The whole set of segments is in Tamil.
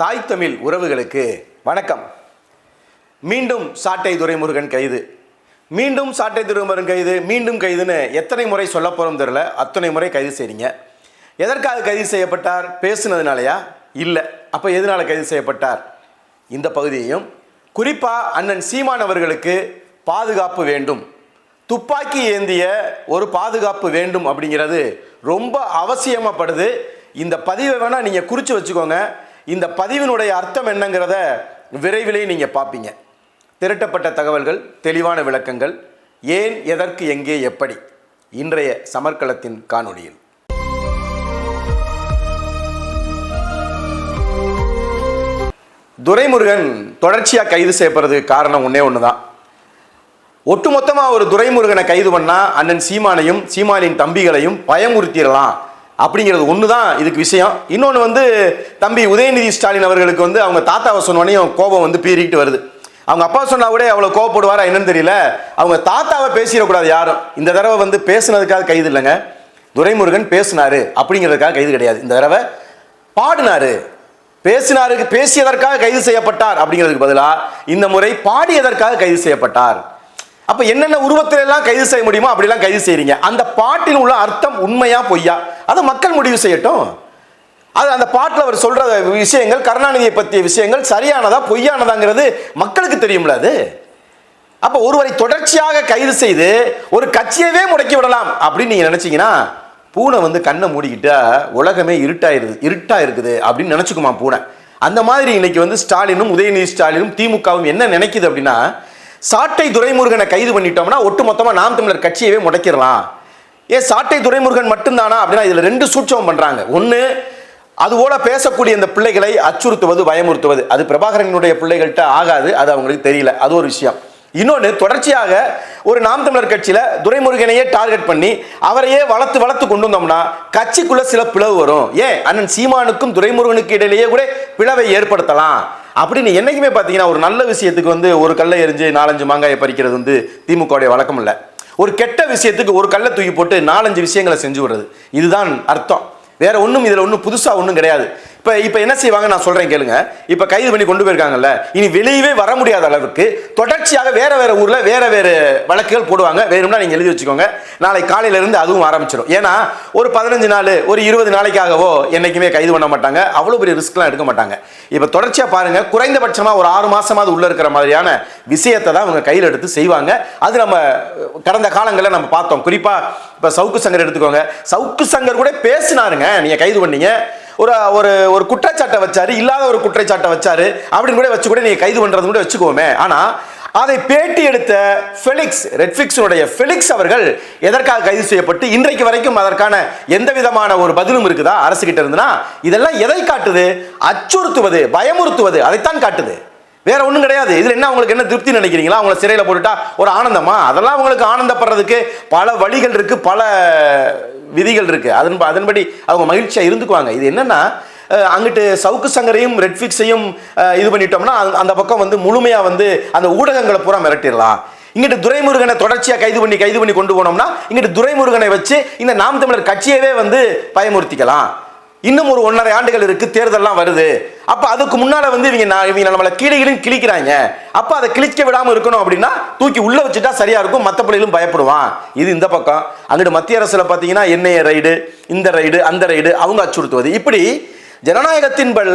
தாய் தமிழ் உறவுகளுக்கு வணக்கம். மீண்டும் சாட்டை துரைமுருகன் கைது. மீண்டும் சாட்டை துரைமுருகன் கைது மீண்டும் கைதுன்னு எத்தனை முறை சொல்ல போகிறோம் தெரில அத்தனை முறை கைது செய்றீங்க. எதற்காக கைது செய்யப்பட்டார்? பேசுனதுனாலயா? இல்லை. அப்போ எதனால கைது செய்யப்பட்டார்? இந்த பகுதியையும் குறிப்பாக அண்ணன் சீமான் அவர்களுக்கு பாதுகாப்பு வேண்டும். துப்பாக்கி ஏந்திய ஒரு பாதுகாப்பு வேண்டும் அப்படிங்கிறது ரொம்ப அவசியமாகப்படுது இந்த பதிவை வேணால் நீங்கள் குறித்து வச்சுக்கோங்க. இந்த பதிவினுடைய அர்த்தம் என்னங்கிறத விரைவிலே நீங்கள் பார்ப்பீங்க திரட்டப்பட்ட தகவல்கள் தெளிவான விளக்கங்கள் ஏன் எதற்கு எங்கே எப்படி? இன்றைய சமர்க்களத்தின் காணொளியில். துரைமுருகன் தொடர்ச்சியாக கைது செய்யப்படுறதுக்கு காரணம் ஒன்றே ஒன்று தான் ஒட்டுமொத்தமாக ஒரு துரைமுருகனை கைது பண்ணால் அண்ணன் சீமானையும் சீமானின் தம்பிகளையும் பயமுறுத்திடலாம். அப்படிங்கிறது ஒன்று தான் இதுக்கு விஷயம். இன்னொன்று வந்து தம்பி உதயநிதி ஸ்டாலின் அவர்களுக்கு வந்து அவங்க தாத்தாவை சொன்னோடனே கோபம் வந்து பீறிக்கிட்டு வருது. அவங்க அப்பா சொன்னா கூட அவ்வளோ கோவப்படுவாரா என்னன்னு தெரியல. அவங்க தாத்தாவை பேசிடக்கூடாது யாரும். இந்த தடவை வந்து பேசுனதுக்காக கைது இல்லைங்க. துரைமுருகன் பேசினாரு அப்படிங்கிறதுக்காக கைது கிடையாது. இந்த தடவை பாடினாரு. பேசினாருக்கு பேசியதற்காக கைது செய்யப்பட்டார் அப்படிங்கிறதுக்கு பதிலாக இந்த முறை பாடியதற்காக கைது செய்யப்பட்டார். அப்ப என்னென்ன உருவத்தில எல்லாம் கைது செய்ய முடியுமோ அப்படிலாம் கைது செய்யறீங்க அந்த பாட்டில் உள்ள அர்த்தம் உண்மையா பொய்யா? அதை மக்கள் முடிவு செய்யட்டும். அது அந்த பாட்டில் அவர் சொல்ற விஷயங்கள் கருணாநிதியை பற்றிய விஷயங்கள் சரியானதா பொய்யானதாங்கிறது மக்களுக்கு தெரியும்ல அது. அப்ப ஒருவரை தொடர்ச்சியாக கைது செய்து ஒரு கட்சியவே முடக்கி விடலாம் அப்படின்னு நீங்க நினைச்சீங்கன்னா பூனை வந்து கண்ணை மூடிக்கிட்டா உலகமே இருட்டாயிருது இருட்டா இருக்குது அப்படின்னு நினைச்சுக்குமா பூனை. அந்த மாதிரி இன்னைக்கு வந்து ஸ்டாலினும் உதயநிதி ஸ்டாலினும் திமுகவும் என்ன நினைக்குது அப்படின்னா சாட்டை துரைமுருகனை கைது பண்ணிட்டோம்னா ஒட்டுமொத்தமாக நாம் தமிழர் கட்சியவே முடக்கிடலாம். ஏன் சாட்டை துரைமுருகன் மட்டும்தானா? அப்படின்னா இதில் ரெண்டு சூட்சம் பண்ணுறாங்க ஒன்று அதுபோல பேசக்கூடிய இந்த பிள்ளைகளை அச்சுறுத்துவது பயமுறுத்துவது. அது பிரபாகரனுடைய பிள்ளைகள்கிட்ட ஆகாது அது அவங்களுக்கு தெரியல. அது ஒரு விஷயம். இன்னொன்று தொடர்ச்சியாக ஒரு நாம் தமிழர் கட்சியில் துரைமுருகனையே டார்கெட் பண்ணி அவரையே வளர்த்து வளர்த்து கொண்டு வந்தோம்னா கட்சிக்குள்ள சில பிளவு வரும். ஏன்? அண்ணன் சீமானுக்கும் துரைமுருகனுக்கு இடையிலேயே கூட பிளவை ஏற்படுத்தலாம். அப்படின்னு என்னைக்குமே பார்த்தீங்கன்னா ஒரு நல்ல விஷயத்துக்கு வந்து ஒரு கல்லை எரிஞ்சு நாலஞ்சு மாங்காயை பறிக்கிறது வந்து திமுகவுடைய வழக்கம் இல்லை. ஒரு கெட்ட விஷயத்துக்கு ஒரு கல்லை தூக்கி போட்டு நாலஞ்சு விஷயங்களை செஞ்சு விடுறது. இதுதான் அர்த்தம். வேற ஒன்றும் இதில் ஒன்றும் புதுசாக ஒன்றும் கிடையாது. இப்போ இப்போ என்ன செய்வாங்க நான் சொல்கிறேன் கேளுங்க. இப்போ கைது பண்ணி கொண்டு போயிருக்காங்கல்ல இனி வெளியவே வர முடியாத அளவுக்கு தொடர்ச்சியாக வேறு வேறு ஊரில் வேறு வேறு வழக்குகள் போடுவாங்க. வேணும்னா நீங்கள் எழுதி வச்சுக்கோங்க. நாளை காலையிலேருந்து அதுவும் ஆரம்பிச்சிடும் ஏன்னா ஒரு பதினஞ்சு நாள் ஒரு இருபது நாளைக்காகவோ என்றைக்குமே கைது பண்ண மாட்டாங்க. அவ்வளோ பெரிய ரிஸ்க்லாம் எடுக்க மாட்டாங்க. இப்போ தொடர்ச்சியாக பாருங்கள் குறைந்தபட்சமாக ஒரு ஆறு மாதமாவது உள்ளே இருக்கிற மாதிரியான விஷயத்தை தான் அவங்க கையில் எடுத்து செய்வாங்க. அது நம்ம கடந்த காலங்களில் நம்ம பார்த்தோம். குறிப்பாக இப்போ சவுக்கு சங்கர் எடுத்துக்கோங்க. சவுக்கு சங்கர் கூட பேசினாருங்க. நீங்கள் கைது பண்ணீங்க. ஒரு ஒரு ஒரு குற்றச்சாட்டை வச்சாரு இல்லாத ஒரு குற்றச்சாட்டை வச்சாரு அப்படின்னு கூட வச்சு கூட நீங்க கைது பண்றது கூட வச்சுக்கோமே. ஆனா அதை பேட்டி எடுத்த ஃபெலிக்ஸ் ரெட்ஃபிக்ஸுடைய ஃபெலிக்ஸ் அவர்கள் எதற்காக கைது செய்யப்பட்டு இன்றைக்கு வரைக்கும் அதற்கான எந்த விதமான ஒரு பதிலும் இருக்குதா? அரசு கிட்ட இருந்துன்னா இதெல்லாம் எதை காட்டுது? அச்சுறுத்துவது பயமுறுத்துவது அதைத்தான் காட்டுது. வேற ஒன்றும் கிடையாது. இதில் என்ன உங்களுக்கு என்ன திருப்தி நினைக்கிறீங்களா? அவங்கள சிறையில் போட்டுட்டா ஒரு ஆனந்தமா? அதெல்லாம் அவங்களுக்கு ஆனந்தப்படுறதுக்கு பல வழிகள் இருக்கு பல விதிகள் இருக்குது அதன் அதன்படி அவங்க மகிழ்ச்சியாக இருந்துக்குவாங்க. இது என்னென்னா அங்கிட்டு சவுக்கு சங்கரையும் ரெட்ஃபிக்ஸையும் இது பண்ணிட்டோம்னா அந்த- அந்த பக்கம் வந்து முழுமையாக வந்து அந்த ஊடகங்களை பூரா மிரட்டிடலாம். இங்கிட்டு துரைமுருகனை தொடர்ச்சியாக கைது பண்ணி கைது பண்ணி கொண்டு போனோம்னா இங்கிட்டு துரைமுருகனை வச்சு இந்த நாம் தமிழர் கட்சியவே வந்து பயமுறுத்திக்கலாம். இன்னும் ஒரு ஒன்றரை ஆண்டுகள் இருக்குது தேர்தல்லாம் வருது. அப்போ அதுக்கு முன்னால் வந்து இவங்க நான் இவங்க நம்மளை கீழே கிழிக்கிறாங்க. அப்போ அதை கிழிக்க விடாமல் இருக்கணும் அப்படின்னா தூக்கி உள்ளே வச்சுட்டா சரியாக இருக்கும் மற்ற பிள்ளைகளும் பயப்படுவான். இது இந்த பக்கம். அங்கிட்டு மத்திய அரசில் பார்த்தீங்கன்னா என்ஐஏ ரைடு இந்த ரைடு அந்த ரைடு அவங்க அச்சுறுத்துவது. இப்படி ஜனநாயகத்தின் பல்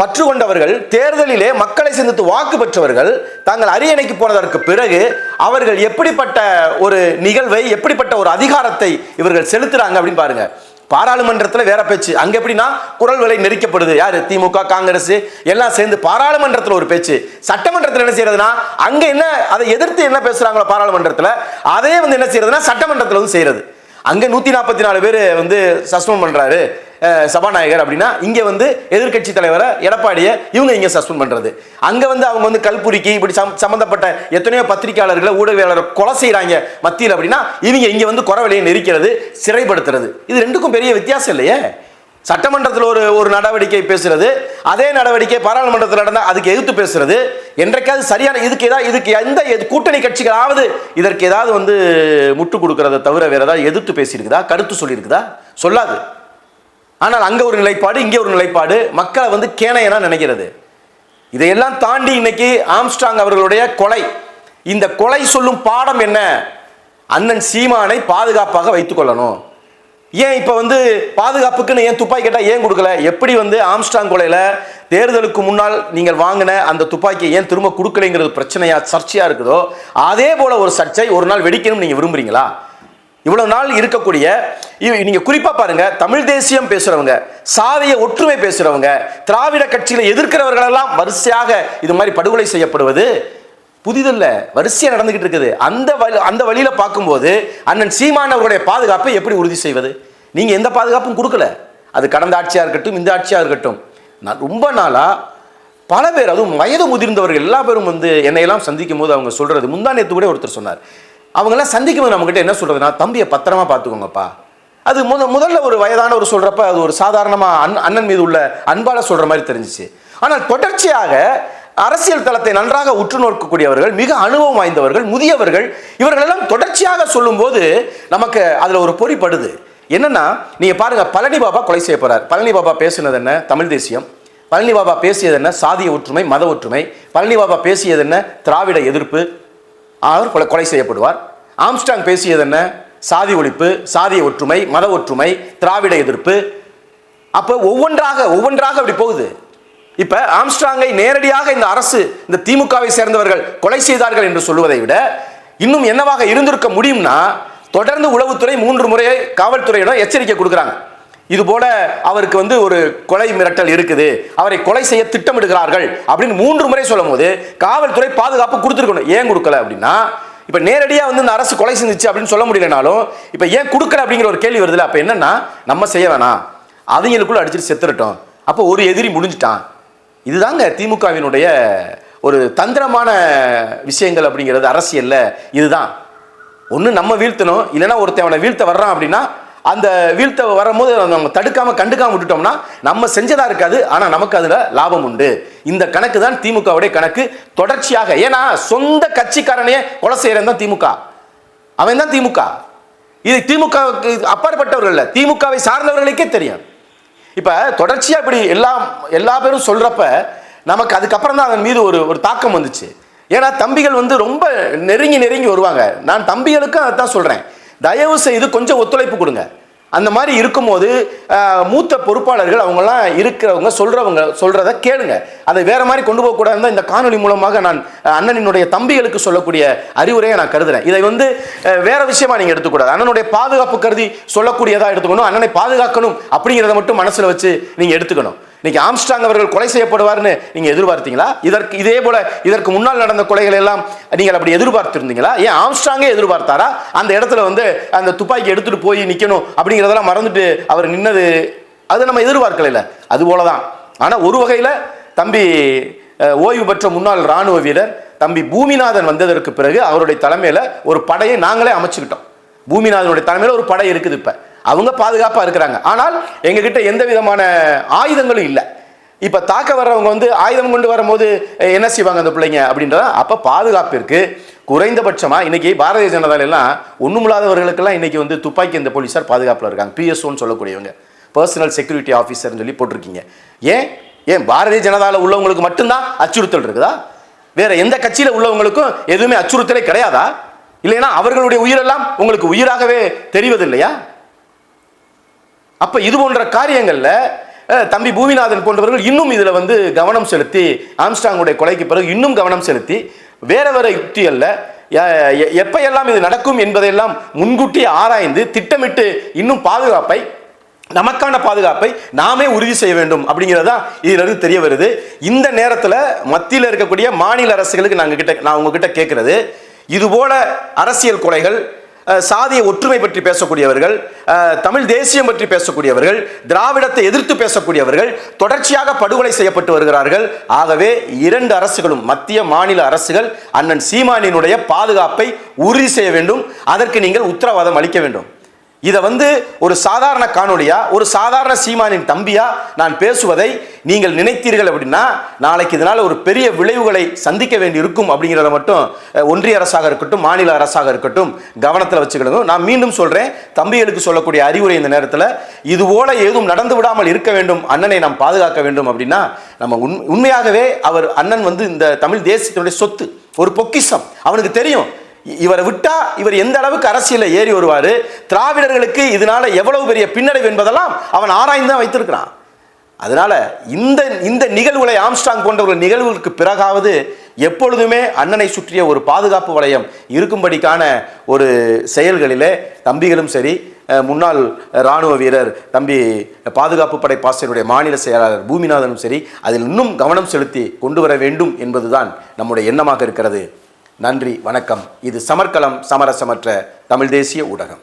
பற்று கொண்டவர்கள் தேர்தலிலே மக்களை சந்தித்து வாக்கு பெற்றவர்கள் தாங்கள் அரியணைக்கு போனதற்கு பிறகு அவர்கள் எப்படிப்பட்ட ஒரு நிகழ்வை எப்படிப்பட்ட ஒரு அதிகாரத்தை இவர்கள் செலுத்துறாங்க அப்படின்னு பாருங்க. பாராளுமன்றத்தில் வேற பேச்சு. அங்கே எப்படின்னா குரல் விலை நெரிக்கப்படுது. யார்? திமுக காங்கிரஸ் எல்லாம் சேர்ந்து பாராளுமன்றத்தில் ஒரு பேச்சு. சட்டமன்றத்தில் என்ன செய்யறதுன்னா அங்கே என்ன அதை எதிர்த்து என்ன பேசுகிறாங்களோ பாராளுமன்றத்தில் அதே வந்து என்ன செய்யறதுன்னா சட்டமன்றத்தில் வந்து செய்யறது. அங்கே நூற்றி நாற்பத்தி நாலு பேர் வந்து சஸ்பெண்ட் பண்ணுறாரு சபாநாயகர் அப்படின்னா இங்கே வந்து எதிர்க்கட்சி தலைவரை எடப்பாடியை இவங்க இங்கே சஸ்பெண்ட் பண்ணுறது அங்கே வந்து அவங்க வந்து கல்புரிக்கு இப்படி சம்- சம்மந்தப்பட்ட எத்தனையோ பத்திரிகையாளர்களை ஊடகவியலாளர் கொலை செய்கிறாங்க மத்தியில் அப்படின்னா இவங்க இங்கே வந்து குறவலையை நெரிக்கிறது சிறைப்படுத்துறது. இது ரெண்டுக்கும் பெரிய வித்தியாசம் இல்லையே? சட்டமன்றத்தில் ஒரு ஒரு நடவடிக்கை பேசுறது அதே நடவடிக்கை பாராளுமன்றத்தில் நடந்தால் அதுக்கு எதிர்த்து பேசுறது என்றைக்காவது சரியான இதுக்கு ஏதாவது இதுக்கு எந்த எது- கூட்டணி கட்சிகளாவது இதற்கு ஏதாவது வந்து முட்டு கொடுக்கறத தவிர வேற ஏதாவது எதிர்த்து பேசியிருக்குதா? கருத்து சொல்லியிருக்குதா? சொல்லாது. ஆனால் அங்கே ஒரு நிலைப்பாடு இங்கே ஒரு நிலைப்பாடு. மக்களை வந்து கேனையனா நினைக்கிறது. இதையெல்லாம் தாண்டி இன்னைக்கு ஆம்ஸ்டாங் அவர்களுடைய கொலை. இந்த கொலை சொல்லும் பாடம் என்ன? அண்ணன் சீமானை பாதுகாப்பாக வைத்துக் கொள்ளணும். ஏன் இப்போ வந்து பாதுகாப்புக்குன்னு ஏன் துப்பாக்கி கேட்டால் ஏன் கொடுக்கல? எப்படி வந்து ஆம்ஸ்டாங் கொலையில் தேர்தலுக்கு முன்னால் நீங்கள் வாங்கின அந்த துப்பாக்கியை ஏன் திரும்ப கொடுக்கலைங்கிறது பிரச்சனையாக சர்ச்சையாக இருக்குதோ? அதே போல் ஒரு சர்ச்சை ஒரு நாள் வெடிக்கணும்னு நீங்கள் விரும்புகிறீங்களா இவ்வளவு நாள் இருக்கக்கூடிய நீங்க குறிப்பா பாருங்க தமிழ் தேசியம் பேசுறவங்க சாதிய ஒற்றுமை பேசுறவங்க திராவிட கட்சியில எதிர்க்கிறவர்களெல்லாம் வரிசையாக இது மாதிரி படுகொலை செய்யப்படுவது புதிதல்ல வரிசையா நடந்துகிட்டு இருக்குது. அந்த வழி அந்த வழியில பார்க்கும்போது அண்ணன் சீமான் அவர்களுடைய பாதுகாப்பை எப்படி உறுதி செய்வது? நீங்க எந்த பாதுகாப்பும் கொடுக்கல. அது கடந்த ஆட்சியா இருக்கட்டும் இந்த ஆட்சியா இருக்கட்டும். நான் ரொம்ப நாளா பல பேர் அதுவும் வயது முதிர்ந்தவர்கள் எல்லா பேரும் வந்து என்னையெல்லாம் சந்திக்கும் போது அவங்க சொல்றது முந்தா கூட ஒருத்தர் சொன்னார். அவங்கெல்லாம் சந்திக்கும் போது என்ன சொல்கிறதுனா தம்பியை பத்திரமா பார்த்துக்கோங்கப்பா. அது முத முதல்ல ஒரு வயதானவர் சொல்கிறப்ப அது ஒரு சாதாரணமாக அன் அண்ணன் மீது உள்ள அன்பால் சொல்கிற மாதிரி தெரிஞ்சிச்சு. ஆனால் தொடர்ச்சியாக அரசியல் தளத்தை நன்றாக உற்று நோக்கக்கூடியவர்கள் மிக அனுபவம் வாய்ந்தவர்கள் முதியவர்கள் இவர்களெல்லாம் தொடர்ச்சியாக சொல்லும்போது நமக்கு அதில் ஒரு பொறிப்படுது என்னென்னா நீங்கள் பாருங்க பழனி பாபா கொலை செய்ய போறார். பழனி பாபா பேசுனது என்ன? தமிழ் தேசியம். பழனி பாபா பேசியது என்ன? சாதிய ஒற்றுமை மத ஒற்றுமை. பழனி பாபா பேசியது என்ன? திராவிட எதிர்ப்பு. அவர் கொலை கொலை செய்யப்படுவார். ஆம்ஸ்டாங் பேசியது என்ன? சாதி ஒழிப்பு சாதிய ஒற்றுமை மத ஒற்றுமை திராவிட எதிர்ப்பு. அப்போ ஒவ்வொன்றாக ஒவ்வொன்றாக அப்படி போகுது. இப்போ ஆம்ஸ்ட்ராங்கை நேரடியாக இந்த அரசு இந்த திமுகவை சேர்ந்தவர்கள் கொலை செய்தார்கள் என்று சொல்லுவதை விட இன்னும் என்னவாக இருந்திருக்க முடியும்னா தொடர்ந்து உளவுத்துறை மூன்று முறை காவல்துறையிடம் எச்சரிக்கை கொடுக்குறாங்க. இது போல அவருக்கு வந்து ஒரு கொலை மிரட்டல் இருக்குது. அவரை கொலை செய்ய திட்டமிடுகிறார்கள் அப்படின்னு மூன்று முறை சொல்லும் போது காவல்துறை பாதுகாப்பு கொடுத்துருக்கணும். ஏன் கொடுக்கல அப்படின்னா இப்போ நேரடியாக வந்து இந்த அரசு கொலை செஞ்சுச்சு அப்படின்னு சொல்ல முடியலனாலும் இப்போ ஏன் கொடுக்கல அப்படிங்கிற ஒரு கேள்வி வருதுல அப்போ என்னன்னா நம்ம செய்ய வேணாம். அவங்களுக்குள்ள அடிச்சுட்டு செத்துறட்டும். அப்போ ஒரு எதிரி முடிஞ்சிட்டான். இதுதாங்க திமுகவினுடைய ஒரு தந்திரமான விஷயங்கள் அப்படிங்கிறது அரசியல்ல. இதுதான். ஒன்று நம்ம வீழ்த்தணும். இல்லைன்னா ஒருத்தவனை வீழ்த்த வர்றான் அப்படின்னா அந்த வீழ்த்த வரும்போது நம்ம தடுக்காமல் கண்டுக்காமல் விட்டுட்டோம்னா நம்ம செஞ்சதாக இருக்காது ஆனால் நமக்கு அதில் லாபம் உண்டு. இந்த கணக்கு தான் திமுகவுடைய கணக்கு. தொடர்ச்சியாக ஏன்னா சொந்த கட்சிக்காரனையே கொலை செய்கிறேன் தான் திமுக. அவன் தான் திமுக. இது திமுகவுக்கு அப்பாற்பட்டவர்கள் இல்லை. திமுகவை சார்ந்தவர்களுக்கே தெரியும். இப்போ தொடர்ச்சியாக இப்படி எல்லாம் எல்லா பேரும் சொல்கிறப்ப நமக்கு அதுக்கப்புறம் தான் அதன் மீது ஒரு ஒரு தாக்கம் வந்துச்சு. ஏன்னா தம்பிகள் வந்து ரொம்ப நெருங்கி நெருங்கி வருவாங்க. நான் தம்பிகளுக்கும் அதை தான் சொல்கிறேன் தயவு செய்து கொஞ்சம் ஒத்துழைப்பு கொடுங்க. அந்த மாதிரி இருக்கும்போது மூத்த பொறுப்பாளர்கள் அவங்கெல்லாம் இருக்கிறவங்க சொல்கிறவங்க சொல்கிறத கேளுங்க. அதை வேற மாதிரி கொண்டு போகக்கூடாது இந்த காணொலி மூலமாக நான் அண்ணனினுடைய தம்பிகளுக்கு சொல்லக்கூடிய அறிவுரையை நான் கருதுறேன். இதை வந்து வேற விஷயமா நீங்கள் எடுத்துக்கூடாது. அண்ணனுடைய பாதுகாப்பு கருதி சொல்லக்கூடியதாக எடுத்துக்கணும் அண்ணனை பாதுகாக்கணும் அப்படிங்கிறத மட்டும் மனசில் வச்சு நீங்கள் எடுத்துக்கணும். இன்னைக்கு ஆம்ஸ்டாங் அவர்கள் கொலை செய்யப்படுவார்னு நீங்கள் எதிர்பார்த்தீங்களா? இதற்கு இதே போல இதற்கு முன்னால் நடந்த கொலைகள் எல்லாம் நீங்கள் அப்படி எதிர்பார்த்திருந்தீங்களா? ஏன் ஆம்ஸ்டாங்கே எதிர்பார்த்தாரா? அந்த இடத்துல வந்து அந்த துப்பாக்கி எடுத்துட்டு போய் நிற்கணும் அப்படிங்கிறதெல்லாம் மறந்துட்டு அவர் நின்னது அது நம்ம எதிர்பார்க்கல அது போல தான் ஆனால் ஒரு வகையில் தம்பி ஓய்வு பெற்ற முன்னாள் இராணுவ வீரர் தம்பி பூமிநாதன் வந்ததற்கு பிறகு அவருடைய தலைமையில் ஒரு படையை நாங்களே அமைச்சுக்கிட்டோம். பூமிநாதனுடைய தலைமையில் ஒரு படை இருக்குது இப்போ. அவங்க பாதுகாப்பாக இருக்கிறாங்க. ஆனால் எங்ககிட்ட எந்த விதமான ஆயுதங்களும் இல்லை. இப்போ தாக்க வர்றவங்க வந்து ஆயுதம் கொண்டு வரும்போது என்ன செய்வாங்க அந்த பிள்ளைங்க அப்படின்றத அப்ப பாதுகாப்பிற்கு குறைந்தபட்சமாக இன்றைக்கி பாரதிய ஜனதாலெல்லாம் ஒன்றுமில்லாதவர்களுக்கெல்லாம் இன்றைக்கி வந்து துப்பாக்கி இந்த போலீஸார் பாதுகாப்பில் இருக்காங்க. பிஎஸ்ஓன்னு சொல்லக்கூடியவங்க. பர்சனல் செக்யூரிட்டி ஆஃபீஸர்னு சொல்லி போட்டிருக்கீங்க. ஏன்? ஏன் பாரதிய ஜனதாவில் உள்ளவங்களுக்கு மட்டும்தான் அச்சுறுத்தல் இருக்குதா? வேற எந்த கட்சியில் உள்ளவங்களுக்கும் எதுவுமே அச்சுறுத்தலே கிடையாதா? இல்லைன்னா அவர்களுடைய உயிரெல்லாம் உங்களுக்கு உயிராகவே தெரிவதில்லையா? அப்போ இது போன்ற காரியங்களில் தம்பி பூமிநாதன் போன்றவர்கள் இன்னும் இதில் வந்து கவனம் செலுத்தி ஆம்ஸ்டாங்குடைய கொலைக்கு பிறகு இன்னும் கவனம் செலுத்தி வேற வேற யுக்தி அல்ல எப்பையெல்லாம் இது நடக்கும் என்பதையெல்லாம் முன்கூட்டி ஆராய்ந்து திட்டமிட்டு இன்னும் பாதுகாப்பை நமக்கான பாதுகாப்பை நாமே உறுதி செய்ய வேண்டும் அப்படிங்கிறதா இதிலிருந்து தெரிய வருது. இந்த நேரத்தில் மத்தியில் இருக்கக்கூடிய மாநில அரசுகளுக்கு நாங்கள் கிட்ட நான் உங்ககிட்ட கேட்குறது இதுபோல அரசியல் கொலைகள் சாதிய ஒற்றுமை பற்றி பேசக்கூடியவர்கள் தமிழ் தேசியம் பற்றி பேசக்கூடியவர்கள் திராவிடத்தை எதிர்த்து பேசக்கூடியவர்கள் தொடர்ச்சியாக படுகொலை செய்யப்பட்டு வருகிறார்கள். ஆகவே இரண்டு அரசுகளும் மத்திய மாநில அரசுகள் அண்ணன் சீமானினுடைய பாதுகாப்பை உறுதி செய்ய வேண்டும். அதற்கு நீங்கள் உத்தரவாதம் அளிக்க வேண்டும். இதை வந்து ஒரு சாதாரண காணொலியா ஒரு சாதாரண சீமானின் தம்பியா நான் பேசுவதை நீங்கள் நினைத்தீர்கள் அப்படின்னா நாளைக்கு இதனால் ஒரு பெரிய விளைவுகளை சந்திக்க வேண்டி இருக்கும் அப்படிங்கிறத மட்டும் ஒன்றிய அரசாக இருக்கட்டும் மாநில அரசாக இருக்கட்டும் கவனத்தில் வச்சுக்கிடுங்க நான் மீண்டும் சொல்கிறேன் தம்பிகளுக்கு சொல்லக்கூடிய அறிவுரை இந்த நேரத்தில் இது போல ஏதும் நடந்து விடாமல் இருக்க வேண்டும் அண்ணனை நாம் பாதுகாக்க வேண்டும் அப்படின்னா நம்ம உண் உண்மையாகவே அவர் அண்ணன் வந்து இந்த தமிழ் தேசியத்தினுடைய சொத்து ஒரு பொக்கிஷம். அவனுக்கு தெரியும் இவரை விட்டா இவர் எந்த அளவுக்கு அரசியலில் ஏறி வருவார்? திராவிடர்களுக்கு இதனால எவ்வளவு பெரிய பின்னடைவு என்பதெல்லாம் அவன் ஆராய்ந்து தான் வைத்திருக்கிறான். அதனால இந்த இந்த நிகழ்வுகளை ஆம்ஸ்டாங் போன்ற ஒரு நிகழ்வுகளுக்கு பிறகாவது எப்பொழுதுமே அண்ணனை சுற்றிய ஒரு பாதுகாப்பு வளையம் இருக்கும்படிக்கான ஒரு செயல்களிலே தம்பிகளும் சரி முன்னாள் இராணுவ வீரர் தம்பி பாதுகாப்பு படை பாசனுடைய மாநில செயலாளர் பூமிநாதனும் சரி அதில் இன்னும் கவனம் செலுத்தி கொண்டு வர வேண்டும் என்பதுதான் நம்முடைய எண்ணமாக இருக்கிறது. நன்றி வணக்கம். இது சமர்க்களம் சமரசமற்ற தமிழ் தேசிய ஊடகம்.